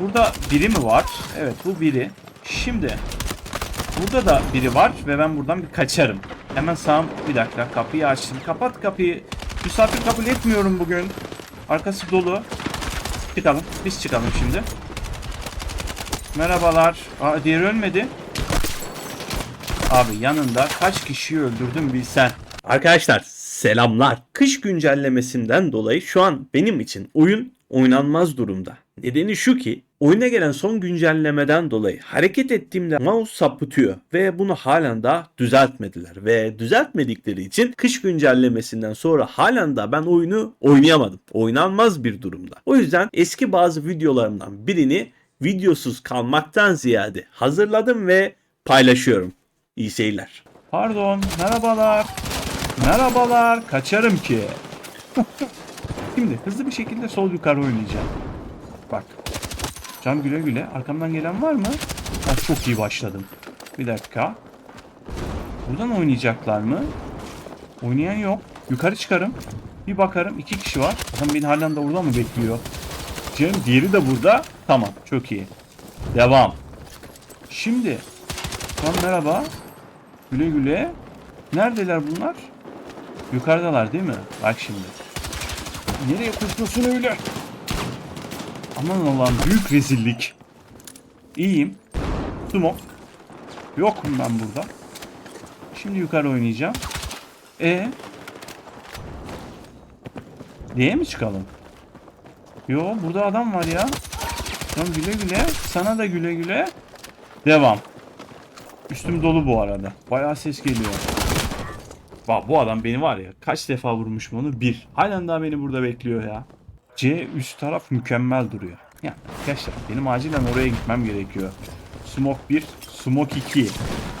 Burada biri mi var? Evet bu biri. Şimdi burada da biri var ve ben buradan bir kaçarım. Hemen sağım bir dakika kapıyı açtım. Kapat kapıyı. Misafir kabul etmiyorum bugün. Arkası dolu. Çıkalım. Biz çıkalım şimdi. Merhabalar. Aa, diğeri ölmedi. Abi yanında kaç kişiyi öldürdüm bilsen. Arkadaşlar selamlar. Kış güncellemesinden dolayı şu an benim için oyun oynanmaz durumda. Nedeni şu ki oyuna gelen son güncellemeden dolayı hareket ettiğimde mouse sapıtıyor ve bunu halen daha düzeltmediler ve düzeltmedikleri için kış güncellemesinden sonra halen daha ben oyunu oynayamadım. Oynanmaz bir durumda. O yüzden eski bazı videolarımdan birini videosuz kalmaktan ziyade hazırladım ve paylaşıyorum. İyi seyirler. Pardon, merhabalar. Merhabalar, kaçarım ki. Şimdi hızlı bir şekilde sol yukarı oynayacağım. Bak. Can güle güle. Arkamdan gelen var mı? Ha, çok iyi başladım. Bir dakika. Buradan oynayacaklar mı? Oynayan yok. Yukarı çıkarım. Bir bakarım. iki kişi var. Adam beni halen de burada mı bekliyor? Cem diğeri de burada. Tamam. Çok iyi. Devam. Şimdi. Lan merhaba. Güle güle. Neredeler bunlar? Yukarıdalar değil mi? Bak şimdi. Nereye koşuyorsun öyle? Aman Allah'ım büyük rezillik. İyiyim. Smoke. Yokum ben burada. Şimdi yukarı oynayacağım. E D'ye mi çıkalım? Yo burada adam var ya. Tamam güle güle. Sana da güle güle. Devam. Üstüm dolu bu arada. Bayağı ses geliyor. Bak bu adam beni var ya kaç defa vurmuşum onu? Bir. Halen daha beni burada bekliyor ya. C üst taraf mükemmel duruyor. Ya arkadaşlar benim acilen oraya gitmem gerekiyor. Smoke 1, Smoke 2.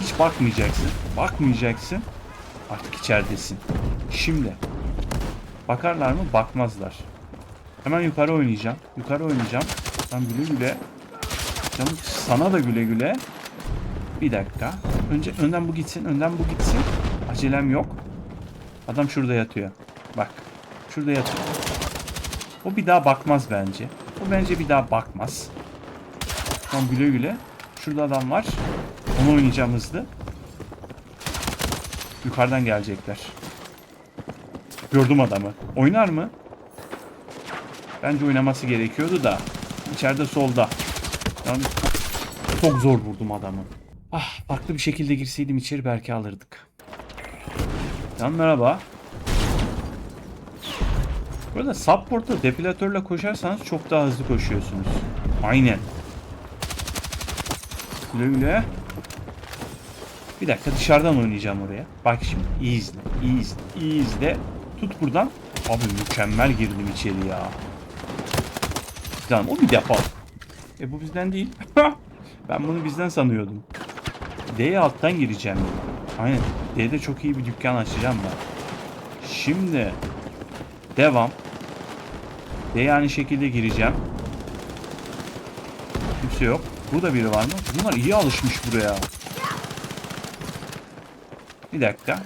Hiç bakmayacaksın. Bakmayacaksın. Artık içeridesin. Şimdi. Bakarlar mı? Bakmazlar. Hemen yukarı oynayacağım. Yukarı oynayacağım. Lan güle güle. Canım sana da güle güle. Bir dakika. Önce önden bu gitsin, önden bu gitsin. Acelem yok. Adam şurada yatıyor. Bak. Şurada yatıyor. O bir daha bakmaz bence. O bence bir daha bakmaz. Tamam güle güle. Şurada adam var. Onu oynayacağım hızlı. Yukarıdan gelecekler. Gördüm adamı. Oynar mı? Bence oynaması gerekiyordu da. İçeride solda. Yani çok zor vurdum adamı. Ah farklı bir şekilde girseydim içeri belki alırdık. Can merhaba. Burada support'ta depilatörle koşarsanız çok daha hızlı koşuyorsunuz. Aynen. Güle güle. Bir dakika dışarıdan oynayacağım oraya. Bak şimdi iyi izle. iyi izle. iyi izle. Tut buradan. Abi mükemmel girdim içeri ya. Lan o bir defa. E bu bizden değil. ben bunu bizden sanıyordum. D'ye alttan gireceğim. Aynen. D'de çok iyi bir dükkan açacağım ben. Şimdi devam. D'ye aynı şekilde gireceğim. Kimse yok. Burada biri var mı? Bunlar iyi alışmış buraya. Bir dakika.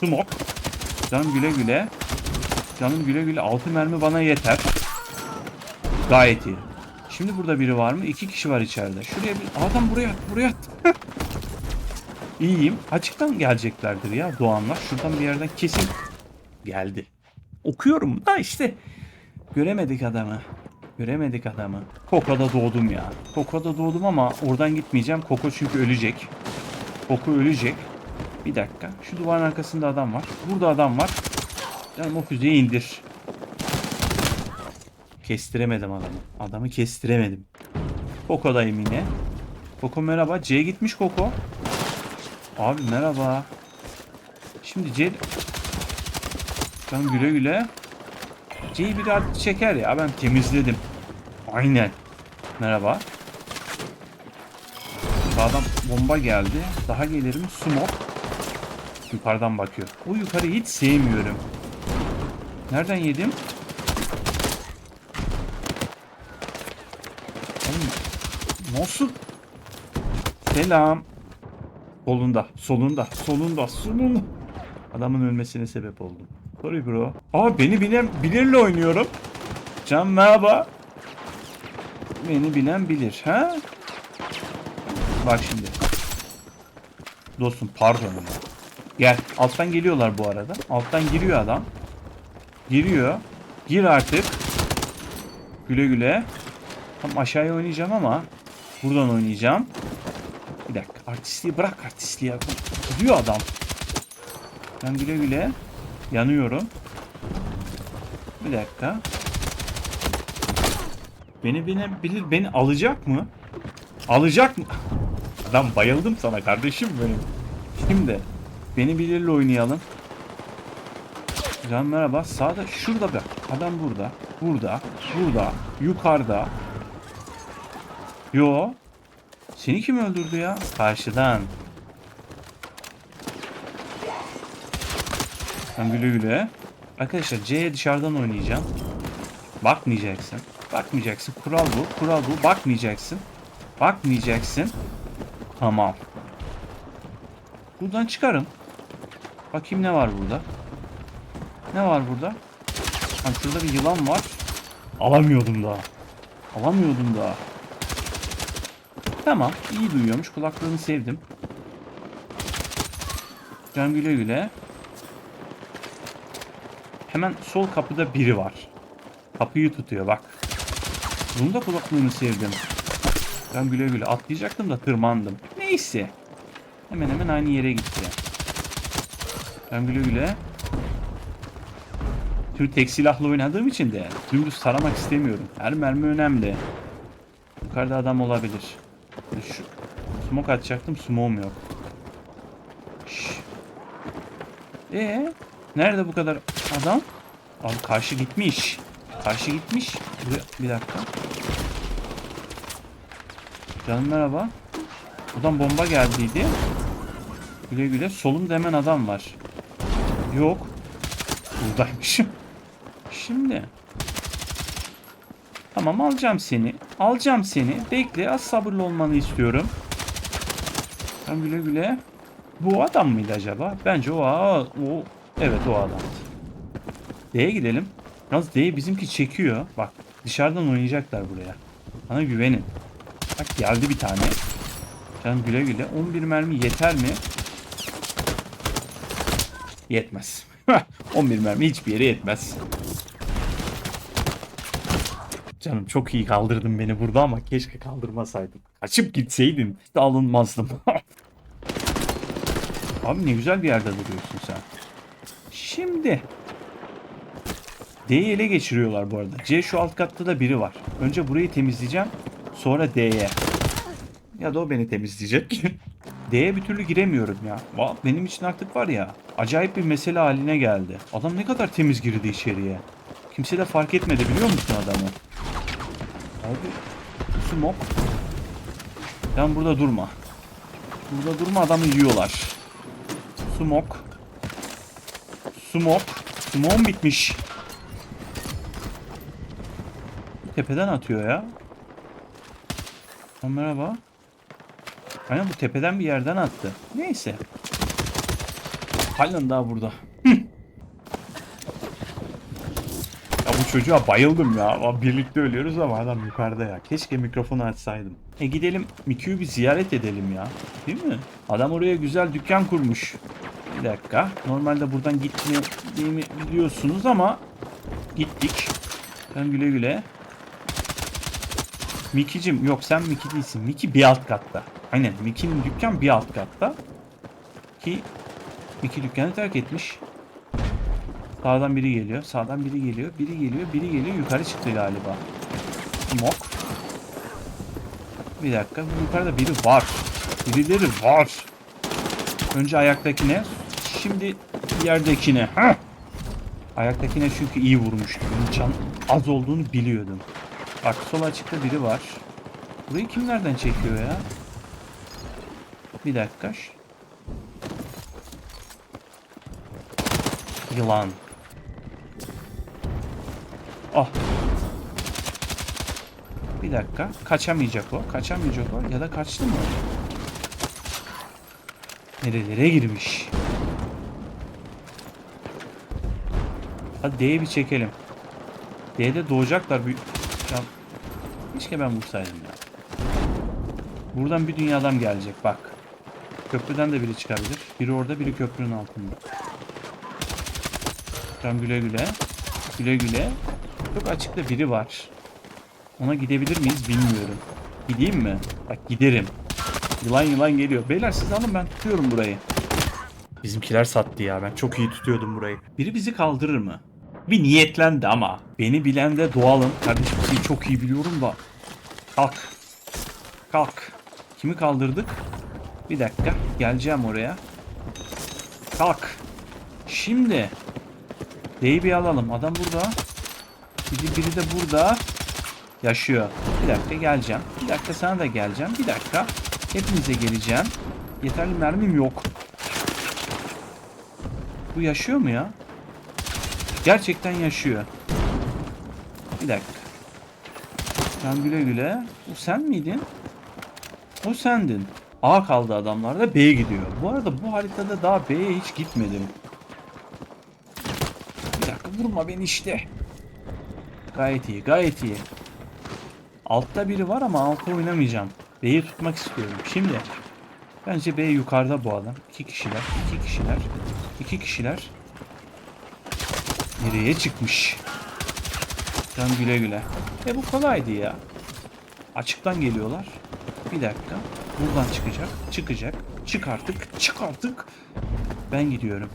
Smoke. Canım güle güle. Canım güle güle. 6 mermi bana yeter. Gayet iyi. Şimdi burada biri var mı? İki kişi var içeride. Şuraya bir... Adam buraya at, buraya at. İyiyim. Açıktan geleceklerdir ya doğanlar. Şuradan bir yerden kesin geldi. Okuyorum da işte göremedik adamı. Göremedik adamı. Koko'da doğdum ya. Koko'da doğdum ama oradan gitmeyeceğim. Koko çünkü ölecek. Koko ölecek. Bir dakika. Şu duvarın arkasında adam var. Burada adam var. Canım o füzeyi indir. Kestiremedim adamı. Adamı kestiremedim. Koko'dayım yine. Koko merhaba. C gitmiş Koko. Abi merhaba. Şimdi C... Canım güle güle. C'yi bir artık çeker ya. Ben temizledim. Aynen. Merhaba. Sağdan bomba geldi. Daha gelirim. Smoke. Yukarıdan bakıyor. O yukarıyı hiç sevmiyorum. Nereden yedim? Nasıl? Selam. Solunda, solunda, solunda, solunda. Adamın ölmesine sebep oldum. Sorry bro. Aa beni bilir, bilirle oynuyorum. Can merhaba. Beni bilen bilir. Ha? Bak şimdi. Dostum pardon. Gel. Alttan geliyorlar bu arada. Alttan giriyor adam. Giriyor. Gir artık. Güle güle. Tam aşağıya oynayacağım ama buradan oynayacağım. Bir dakika. Artistliği bırak artistliği. Gidiyor adam. Ben güle güle yanıyorum. Bir dakika. Beni beni bilir beni alacak mı? Alacak mı? Adam bayıldım sana kardeşim benim. Şimdi beni bilirle oynayalım. Can merhaba. Sağda şurada bak. Adam burada. Burada. Burada. Yukarıda. Yo. Seni kim öldürdü ya? Karşıdan. Sen güle güle. Arkadaşlar C'ye dışarıdan oynayacağım. Bakmayacaksın. Bakmayacaksın. Kural bu. Kural bu. Bakmayacaksın. Bakmayacaksın. Tamam. Buradan çıkarım. Bakayım ne var burada. Ne var burada? Ha, şurada bir yılan var. Alamıyordum daha. Alamıyordum daha. Tamam. iyi duyuyormuş. Kulaklığını sevdim. Can güle güle. Hemen sol kapıda biri var. Kapıyı tutuyor bak. Bunun da kulaklığını sevdim. Ben güle güle atlayacaktım da tırmandım. Neyse. Hemen hemen aynı yere gitti. Ben güle güle. Tüm tek silahla oynadığım için de dümdüz taramak istemiyorum. Her mermi önemli. Yukarıda adam olabilir. Şu smoke atacaktım. Smoke'um yok. Şş. Ee, nerede bu kadar adam? Abi karşı gitmiş. Karşı gitmiş. Bir dakika. Canım merhaba. Buradan bomba geldiydi. Güle güle. Solumda hemen adam var. Yok. Buradaymışım. Şimdi. Tamam alacağım seni. Alacağım seni. Bekle az sabırlı olmanı istiyorum. Sen güle güle. Bu adam mıydı acaba? Bence o, o evet o adam. D'ye gidelim. Yalnız D'yi bizimki çekiyor. Bak dışarıdan oynayacaklar buraya. Bana güvenin. Bak geldi bir tane. Canım güle güle. 11 mermi yeter mi? Yetmez. 11 mermi hiçbir yere yetmez. Canım çok iyi kaldırdın beni burada ama keşke kaldırmasaydın. Kaçıp gitseydin. De alınmazdım. Abi ne güzel bir yerde duruyorsun sen. Şimdi. D'yi ele geçiriyorlar bu arada. C şu alt katta da biri var. Önce burayı temizleyeceğim. Sonra D'ye. Ya da o beni temizleyecek. D'ye bir türlü giremiyorum ya. Benim için artık var ya. Acayip bir mesele haline geldi. Adam ne kadar temiz girdi içeriye. Kimse de fark etmedi biliyor musun adamı? Abi smoke. Sen burada durma. Burada durma adamı yiyorlar. Smoke. Smoke. Smoke'um bitmiş. Tepeden atıyor ya. Ha, merhaba. Aynen bu tepeden bir yerden attı. Neyse. Halen daha burada. Ya bu çocuğa bayıldım ya. Birlikte ölüyoruz ama adam yukarıda ya. Keşke mikrofonu açsaydım. E gidelim Miki'yi bir ziyaret edelim ya. Değil mi? Adam oraya güzel dükkan kurmuş. Bir dakika. Normalde buradan gitmediğimi biliyorsunuz ama gittik. Ben güle güle. Miki'cim yok sen Miki değilsin. Miki bir alt katta. Aynen Miki'nin dükkan bir alt katta. Ki Miki dükkanı terk etmiş. Sağdan biri geliyor. Sağdan biri geliyor. Biri geliyor. Biri geliyor. Yukarı çıktı galiba. Mok. Bir dakika. Yukarıda biri var. Birileri var. Önce ayaktakine. Şimdi yerdekine. Heh. Ayaktakine çünkü iyi vurmuştu. Bunun can az olduğunu biliyordum. Bak sol açıkta biri var. Burayı kim nereden çekiyor ya? Bir dakika. Yılan. Ah. Bir dakika. Kaçamayacak o. Kaçamayacak o. Ya da kaçtı mı? Nerelere girmiş? Hadi D'ye bir çekelim. D'de doğacaklar. Bir... Ya... Keşke ben vursaydım ya. Buradan bir dünya adam gelecek bak. Köprüden de biri çıkabilir. Biri orada biri köprünün altında. Tamam güle güle. Güle güle. Çok açıkta biri var. Ona gidebilir miyiz bilmiyorum. Gideyim mi? Bak giderim. Yılan yılan geliyor. Beyler siz alın ben tutuyorum burayı. Bizimkiler sattı ya. Ben çok iyi tutuyordum burayı. Biri bizi kaldırır mı? Bir niyetlendi ama. Beni bilen de doğalım. Kardeşim seni çok iyi biliyorum da. Kalk. Kalk. Kimi kaldırdık? Bir dakika. Geleceğim oraya. Kalk. Şimdi. Bir alalım. Adam burada. Biri, biri de burada. Yaşıyor. Bir dakika geleceğim. Bir dakika sana da geleceğim. Bir dakika. Hepinize geleceğim. Yeterli mermim yok. Bu yaşıyor mu ya? Gerçekten yaşıyor. Bir dakika. Sen güle güle. Bu sen miydin? O sendin. A kaldı adamlarda B gidiyor. Bu arada bu haritada daha B'ye hiç gitmedim. Bir dakika vurma beni işte. Gayet iyi gayet iyi. Altta biri var ama altta oynamayacağım. B'yi tutmak istiyorum. Şimdi bence B yukarıda bu adam. İki kişiler, iki kişiler, iki kişiler. Nereye çıkmış? Can güle güle. E bu kolaydı ya. Açıktan geliyorlar. Bir dakika. Buradan çıkacak. Çıkacak. Çık artık. Çık artık. Ben gidiyorum.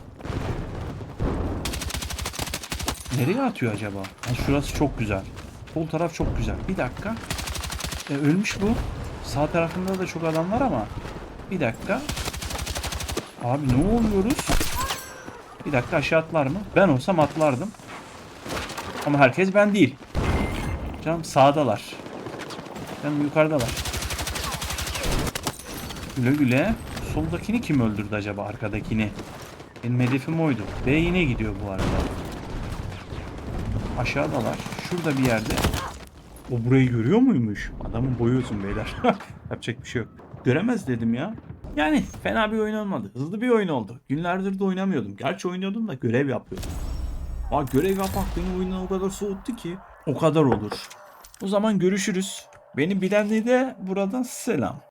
Nereye atıyor acaba? Ha, şurası çok güzel. Sol taraf çok güzel. Bir dakika. E, ölmüş bu. Sağ tarafında da çok adam var ama. Bir dakika. Abi ne oluyoruz? Bir dakika aşağı atlar mı? Ben olsam atlardım. Ama herkes ben değil. Canım sağdalar. Canım yukarıdalar. Güle güle. Soldakini kim öldürdü acaba arkadakini? Benim hedefim oydu. B yine gidiyor bu arada. Aşağıdalar. Şurada bir yerde. O burayı görüyor muymuş? Adamın boyu uzun beyler. Yapacak bir şey yok. Göremez dedim ya. Yani fena bir oyun olmadı. Hızlı bir oyun oldu. Günlerdir de oynamıyordum. Gerçi oynuyordum da görev yapıyordum. Aa, görev yapmak beni oyundan o kadar soğuttu ki. O kadar olur. O zaman görüşürüz. Beni bilenliğe de buradan selam.